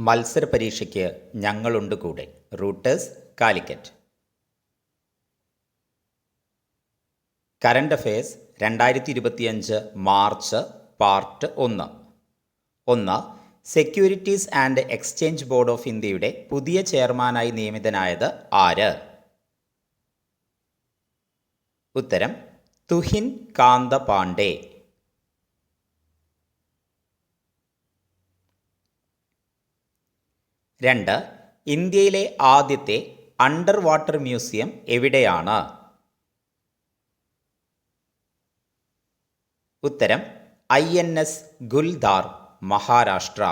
മത്സര പരീക്ഷയ്ക്ക് ഞങ്ങളുണ്ട് കൂടെ. റൂട്ടേഴ്സ് കാലിക്കറ്റ്. കറണ്ട് അഫയേഴ്സ് രണ്ടായിരത്തി ഇരുപത്തിയഞ്ച് മാർച്ച് പാർട്ട് ഒന്ന്. ഒന്ന് securities and exchange board of ഇന്ത്യയുടെ പുതിയ ചെയർമാനായി നിയമിതനായത് ആര്? ഉത്തരം തുഹിൻ കാന്ത പാണ്ഡെ രണ്ട് ഇന്ത്യയിലെ ആദ്യത്തെ അണ്ടർ വാട്ടർ മ്യൂസിയം എവിടെയാണ്? ഉത്തരം I N S Guldar Maharashtra.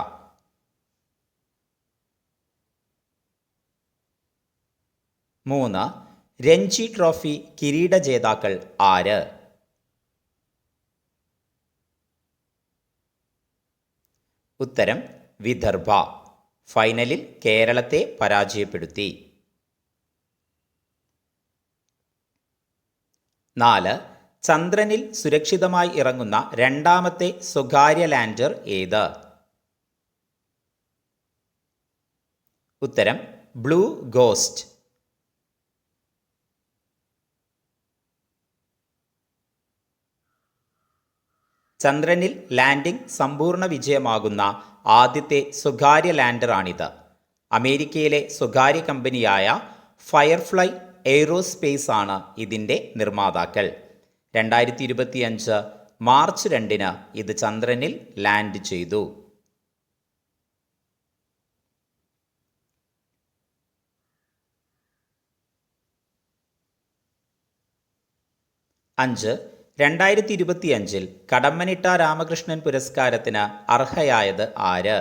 മൂന്ന് രഞ്ജി ട്രോഫി കിരീട ജേതാക്കൾ ആര്? ഉത്തരം വിദർഭ. ഫൈനലിൽ കേരളത്തെ പരാജയപ്പെടുത്തി. നാല് ചന്ദ്രനിൽ സുരക്ഷിതമായി ഇറങ്ങുന്ന രണ്ടാമത്തെ സ്വകാര്യ ലാൻഡർ ഏത്? ഉത്തരം ബ്ലൂ ഗോസ്റ്റ്. ചന്ദ്രനിൽ ലാൻഡിംഗ് സമ്പൂർണ വിജയമാകുന്ന ആദ്യത്തെ സ്വകാര്യ ലാൻഡറാണിത്. അമേരിക്കയിലെ സ്വകാര്യ കമ്പനിയായ ഫയർഫ്ലൈ എയ്റോസ്പേസ് ആണ് ഇതിന്റെ നിർമ്മാതാക്കൾ. രണ്ടായിരത്തി ഇരുപത്തിയഞ്ച് മാർച്ച് രണ്ടിന് ഇത് ചന്ദ്രനിൽ ലാൻഡ് ചെയ്തു. അഞ്ച് രണ്ടായിരത്തി ഇരുപത്തിയഞ്ചിൽ കടമ്മനിട്ട രാമകൃഷ്ണൻ പുരസ്കാരത്തിന് അർഹയായത് ആര്?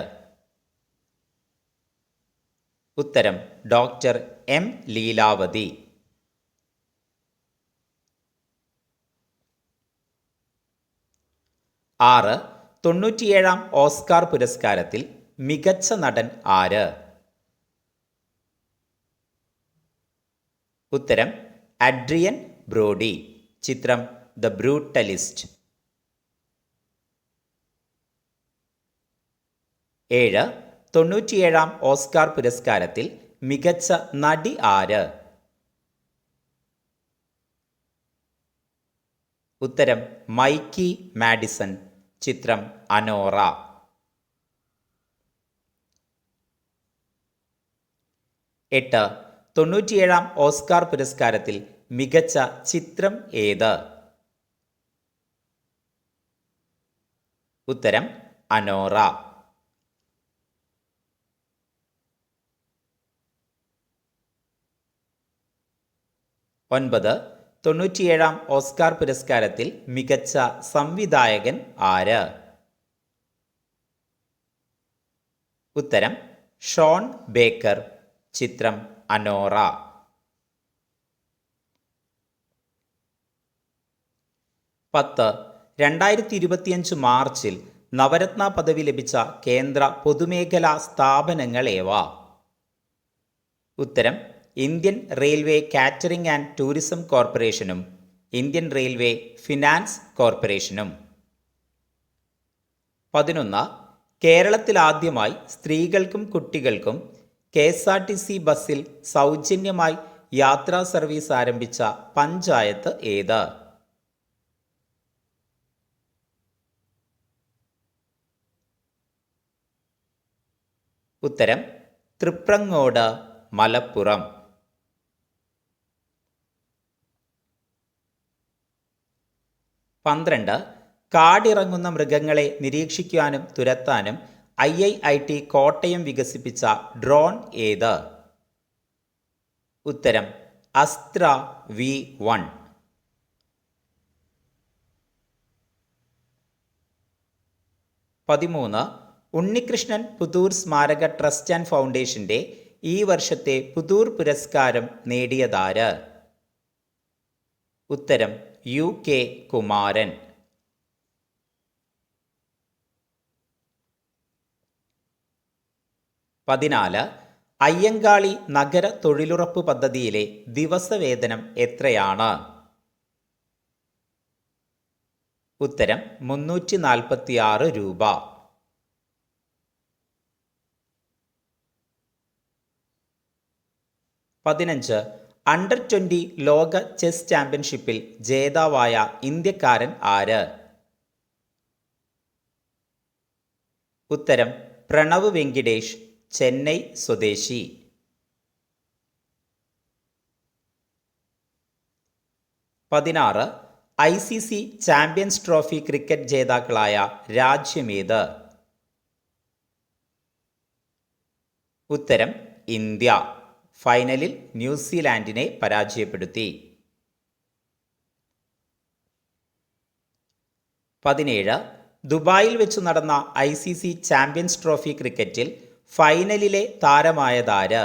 ഉത്തരം ഡോക്ടർ എം ലീലാവതി. ആറ് തൊണ്ണൂറ്റിയേഴാം ഓസ്കാർ പുരസ്കാരത്തിൽ മികച്ച നടൻ ആര്? ഉത്തരം അഡ്രിയൻ ബ്രോഡി. ചിത്രം ദ ബ്രൂട്ടലിസ്റ്റ്. ഏഴ് തൊണ്ണൂറ്റിയേഴാം ഓസ്കാർ പുരസ്കാരത്തിൽ മികച്ച നടി ആര്? ഉത്തരം മൈക്കി മാഡിസൺ. ചിത്രം അനോറ. എട്ട് തൊണ്ണൂറ്റിയേഴാം ഓസ്കാർ പുരസ്കാരത്തിൽ മികച്ച ചിത്രം ഏത്? ഉത്തരം അനോറ. ഒൻപത് തൊണ്ണൂറ്റിയേഴാം ഓസ്കാർ പുരസ്കാരത്തിൽ മികച്ച സംവിധായകൻ ആര്? ഉത്തരം ഷോൺ ബേക്കർ. ചിത്രം അനോറ. പത്ത് രണ്ടായിരത്തി ഇരുപത്തിയഞ്ച് മാർച്ചിൽ നവരത്ന പദവി ലഭിച്ച കേന്ദ്ര പൊതുമേഖലാ സ്ഥാപനങ്ങൾ ഏവ ഉത്തരം Indian railway catering and tourism കോർപ്പറേഷനും ഇന്ത്യൻ റെയിൽവേ ഫിനാൻസ് കോർപ്പറേഷനും. പതിനൊന്ന് കേരളത്തിലാദ്യമായി സ്ത്രീകൾക്കും കുട്ടികൾക്കും K S R T C ബസ്സിൽ സൗജന്യമായി യാത്രാ സർവീസ് ആരംഭിച്ച പഞ്ചായത്ത് ഏത്? ഉത്തരം തൃപ്രങ്ങോട് മലപ്പുറം. പന്ത്രണ്ട് കാടിറങ്ങുന്ന മൃഗങ്ങളെ നിരീക്ഷിക്കാനും തുരത്താനും I I I T Kottayam വികസിപ്പിച്ച ഡ്രോൺ ഏത്? ഉത്തരം അസ്ത്ര വി വൺ. പതിമൂന്ന് ഉണ്ണികൃഷ്ണൻ പുതൂർ സ്മാരക ട്രസ്റ്റ് ആൻഡ് ഫൗണ്ടേഷന്റെ ഈ വർഷത്തെ പുതൂർ പുരസ്കാരം നേടിയതാര്? ഉത്തരം യു കെ കുമാരൻ. പതിനാല് അയ്യങ്കാളി നഗര തൊഴിലുറപ്പ് പദ്ധതിയിലെ ദിവസവേതനം എത്രയാണ്? ഉത്തരം മുന്നൂറ്റി നാൽപ്പത്തി ആറ് രൂപ. പതിനഞ്ച് അണ്ടർ ട്വന്റി ലോക ചെസ് ചാമ്പ്യൻഷിപ്പിൽ ജേതാവായ ഇന്ത്യക്കാരൻ ആര്? ഉത്തരം പ്രണവ് വെങ്കിടേഷ് ചെന്നൈ സ്വദേശി. പതിനാറ് I C C champions trophy cricket ജേതാക്കളായ രാജ്യമേത്? ഉത്തരം ഇന്ത്യ. ഫൈനലിൽ ന്യൂസിലാൻഡിനെ പരാജയപ്പെടുത്തി. പതിനേഴ് ദുബായിൽ വെച്ച് നടന്ന I C C champions trophy ക്രിക്കറ്റിൽ ഫൈനലിലെ താരമായതാര്?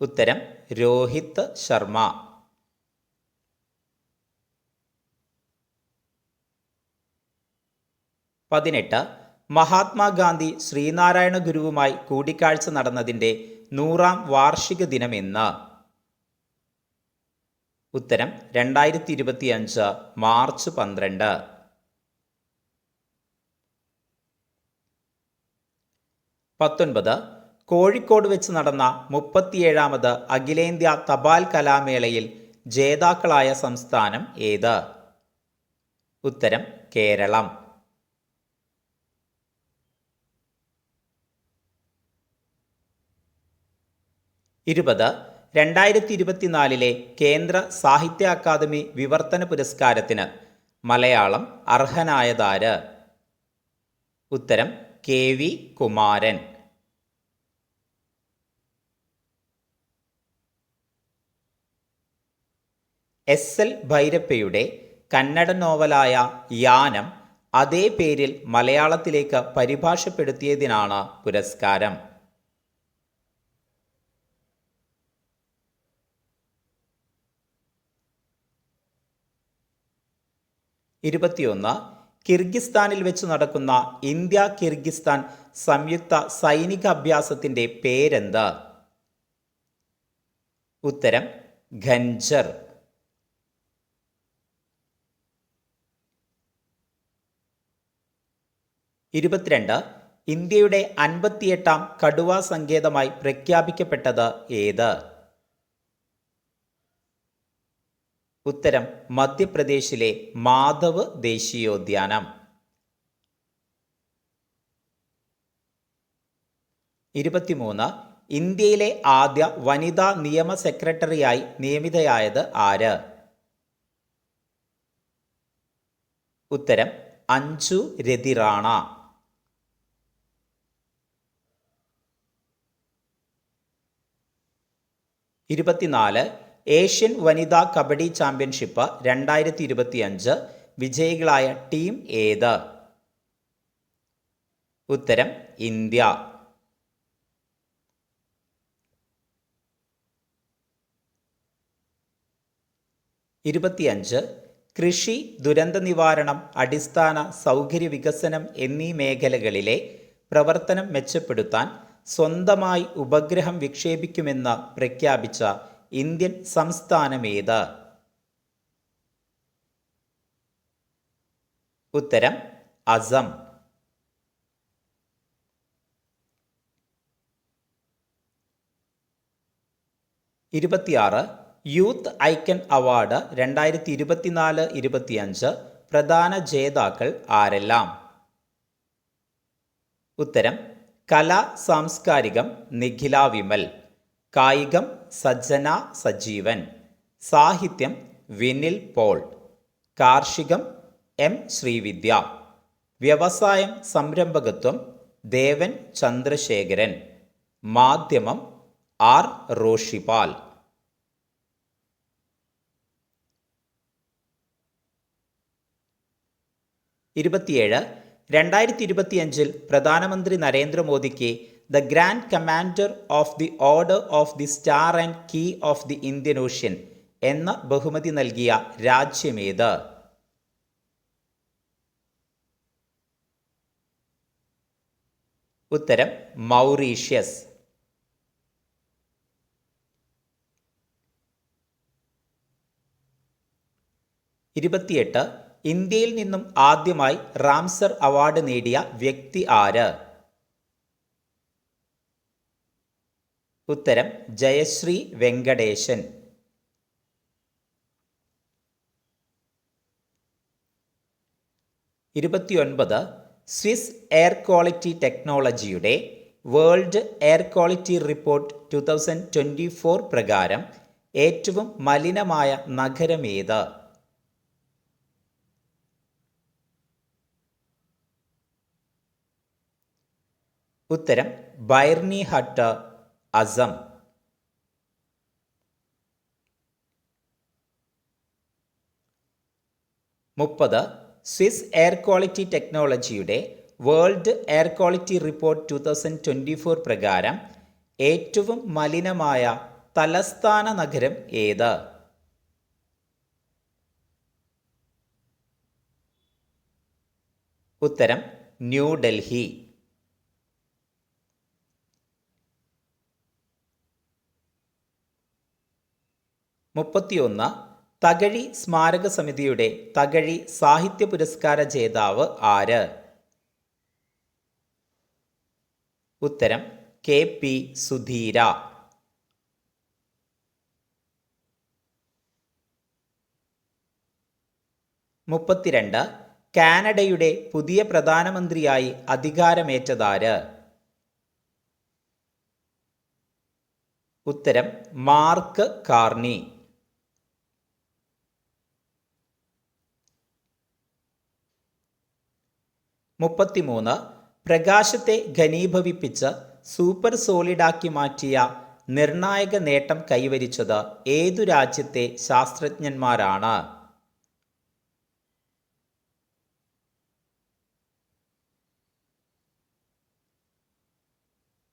ഉത്തരം രോഹിത് ശർമ്മ. പതിനെട്ട് മഹാത്മാഗാന്ധി ശ്രീനാരായണ ഗുരുവുമായി കൂടിക്കാഴ്ച നടന്നതിന്റെ നൂറാം വാർഷിക ദിനമെന്ന് ഉത്തരം രണ്ടായിരത്തി ഇരുപത്തി അഞ്ച് മാർച്ച് പന്ത്രണ്ട്. പത്തൊൻപത് കോഴിക്കോട് വെച്ച് നടന്ന മുപ്പത്തിയേഴാമത് അഖിലേന്ത്യാ തപാൽ കലാമേളയിൽ ജേതാക്കളായ സംസ്ഥാനം ഏത്? ഉത്തരം കേരളം. ഇരുപത് രണ്ടായിരത്തി ഇരുപത്തിനാലിലെ കേന്ദ്ര സാഹിത്യ അക്കാദമി വിവർത്തന പുരസ്കാരത്തിന് മലയാളം അർഹനായതാര്? ഉത്തരം K V Kumaran. S L ഭൈരപ്പയുടെ Kannada നോവലായ യാനം അതേ പേരിൽ മലയാളത്തിലേക്ക് പരിഭാഷപ്പെടുത്തിയതിനാണ് പുരസ്കാരം. ഇരുപത്തിയൊന്ന് കിർഗിസ്ഥാനിൽ വെച്ച് നടക്കുന്ന ഇന്ത്യ കിർഗിസ്ഥാൻ സംയുക്ത സൈനിക അഭ്യാസത്തിന്റെ പേരെന്ത്? ഉത്തരം ഖഞ്ചർ ഇരുപത്തിരണ്ട് ഇന്ത്യയുടെ അൻപത്തിയെട്ടാം കടുവാ സങ്കേതമായി പ്രഖ്യാപിക്കപ്പെട്ടത് ഏത്? ഉത്തരം മധ്യപ്രദേശിലെ മാധവ് ദേശീയോദ്യാനം. ഇരുപത്തിമൂന്ന് ഇന്ത്യയിലെ ആദ്യ വനിതാ നിയമ സെക്രട്ടറിയായി നിയമിതയായത് ആര്? ഉത്തരം അഞ്ചു രതിറാണ. ഇരുപത്തിനാല് ഏഷ്യൻ വനിതാ കബഡി ചാമ്പ്യൻഷിപ്പ് രണ്ടായിരത്തി ഇരുപത്തിയഞ്ച് വിജയികളായ ടീം ഏത്? ഉത്തരം ഇന്ത്യ. ഇരുപത്തിയഞ്ച് കൃഷി ദുരന്ത നിവാരണം അടിസ്ഥാന സൗകര്യ വികസനം എന്നീ മേഖലകളിലെ പ്രവർത്തനം മെച്ചപ്പെടുത്താൻ സ്വന്തമായി ഉപഗ്രഹം വിക്ഷേപിക്കുമെന്ന് പ്രഖ്യാപിച്ച ഇന്ത്യൻ സംസ്ഥാനമേത്? ഉത്തരം അസം. ഇരുപത്തിയാറ് യൂത്ത് ഐക്കൺ അവാർഡ് രണ്ടായിരത്തി ഇരുപത്തിനാല് ഇരുപത്തിയഞ്ച് പ്രധാന ജേതാക്കൾ ആരെല്ലാം? ഉത്തരം കലാ സാംസ്കാരികം നിഖില വിമൽ. കായികം സജ്ജന സജീവൻ. സാഹിത്യം വിനിൽ പോൾ. കാർഷികം എം ശ്രീവിദ്യ. വ്യവസായം സംരംഭകത്വം ദേവൻ ചന്ദ്രശേഖരൻ. മാധ്യമം ആർ റോഷിപാൽ. ഇരുപത്തിയേഴ് രണ്ടായിരത്തി ഇരുപത്തിയഞ്ചിൽ പ്രധാനമന്ത്രി നരേന്ദ്രമോദിക്ക് the grand commander of the order of the star and key of the Indian ocean എന്ന ബഹുമതി നൽകിയ രാജ്യമേത്? ഉത്തരം മൗറീഷ്യസ്. ഇരുപത്തിയെട്ട് ഇന്ത്യയിൽ നിന്നും ആദ്യമായി റാംസർ അവാർഡ് നേടിയ വ്യക്തി ആര്? ഉത്തരം ജയശ്രീ വെങ്കടേശൻ. ഇരുപത്തിയൊൻപത് സ്വിസ് എയർ ക്വാളിറ്റി ടെക്നോളജിയുടെ world air quality report two thousand twenty four പ്രകാരം ഏറ്റവും മലിനമായ നഗരമേത് ഉത്തരം ബൈർണി ഹട്ട്. അസം. മുപ്പത് സ്വിസ് എയർ ക്വാളിറ്റി ടെക്നോളജിയുടെ world air quality report two thousand twenty four പ്രകാരം ഏറ്റവും മലിനമായ തലസ്ഥാന നഗരം ഏത്? ഉത്തരം ന്യൂഡൽഹി മുപ്പത്തിയൊന്ന് തകഴി സ്മാരക സമിതിയുടെ തകഴി സാഹിത്യ പുരസ്കാര ജേതാവ് ആര്? ഉത്തരം കെ പി സുധീര. മുപ്പത്തിരണ്ട് കാനഡയുടെ പുതിയ പ്രധാനമന്ത്രിയായി അധികാരമേറ്റതാര്? ഉത്തരം മാർക്ക് കാർണി. മുപ്പത്തിമൂന്ന് പ്രകാശത്തെ ഘനീഭവിപ്പിച്ച് സൂപ്പർ സോളിഡാക്കി മാറ്റിയ നിർണായക നേട്ടം കൈവരിച്ചത് ഏതു രാജ്യത്തെ ശാസ്ത്രജ്ഞന്മാരാണ്?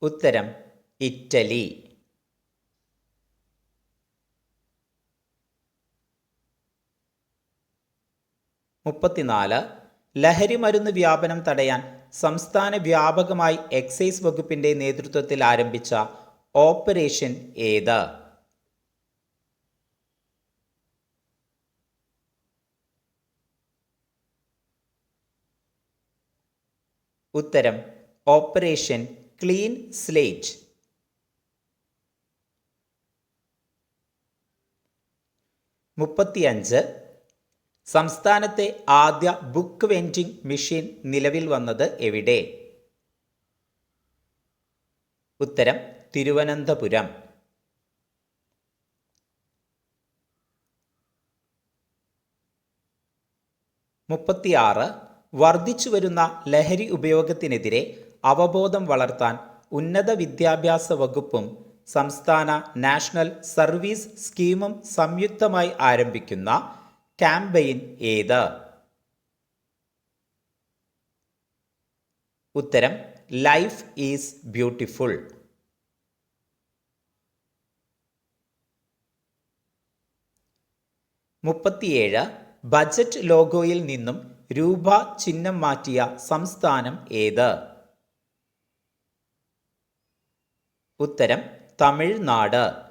ഉത്തരം ഇറ്റലി. മുപ്പത്തിനാല് ലഹരി മരുന്ന് വ്യാപനം തടയാൻ സംസ്ഥാന വ്യാപകമായി എക്സൈസ് വകുപ്പിന്റെ നേതൃത്വത്തിൽ ആരംഭിച്ച ഓപ്പറേഷൻ ഏത്? ഉത്തരം ഓപ്പറേഷൻ ക്ലീൻ സ്ലേറ്റ്. മുപ്പത്തിയഞ്ച് സംസ്ഥാനത്തെ ആദ്യ ബുക്ക് വെൻഡിംഗ് മെഷീൻ നിലവിൽ വന്നത് എവിടെ? ഉത്തരം തിരുവനന്തപുരം. മുപ്പത്തിയാറ് വർദ്ധിച്ചു വരുന്ന ലഹരി ഉപയോഗത്തിനെതിരെ അവബോധം വളർത്താൻ ഉന്നത വിദ്യാഭ്യാസ വകുപ്പും സംസ്ഥാന നാഷണൽ സർവീസ് സ്കീമും സംയുക്തമായി ആരംഭിക്കുന്ന ക്യാമ്പയിൻ ഏത്? ഉത്തരം ലൈഫ് ഈസ് ബ്യൂട്ടിഫുൾ. മുപ്പത്തിയേഴ് ബജറ്റ് ലോഗോയിൽ നിന്നും രൂപ ചിഹ്നം മാറ്റിയ സംസ്ഥാനം ഏത്? ഉത്തരം തമിഴ്നാട്.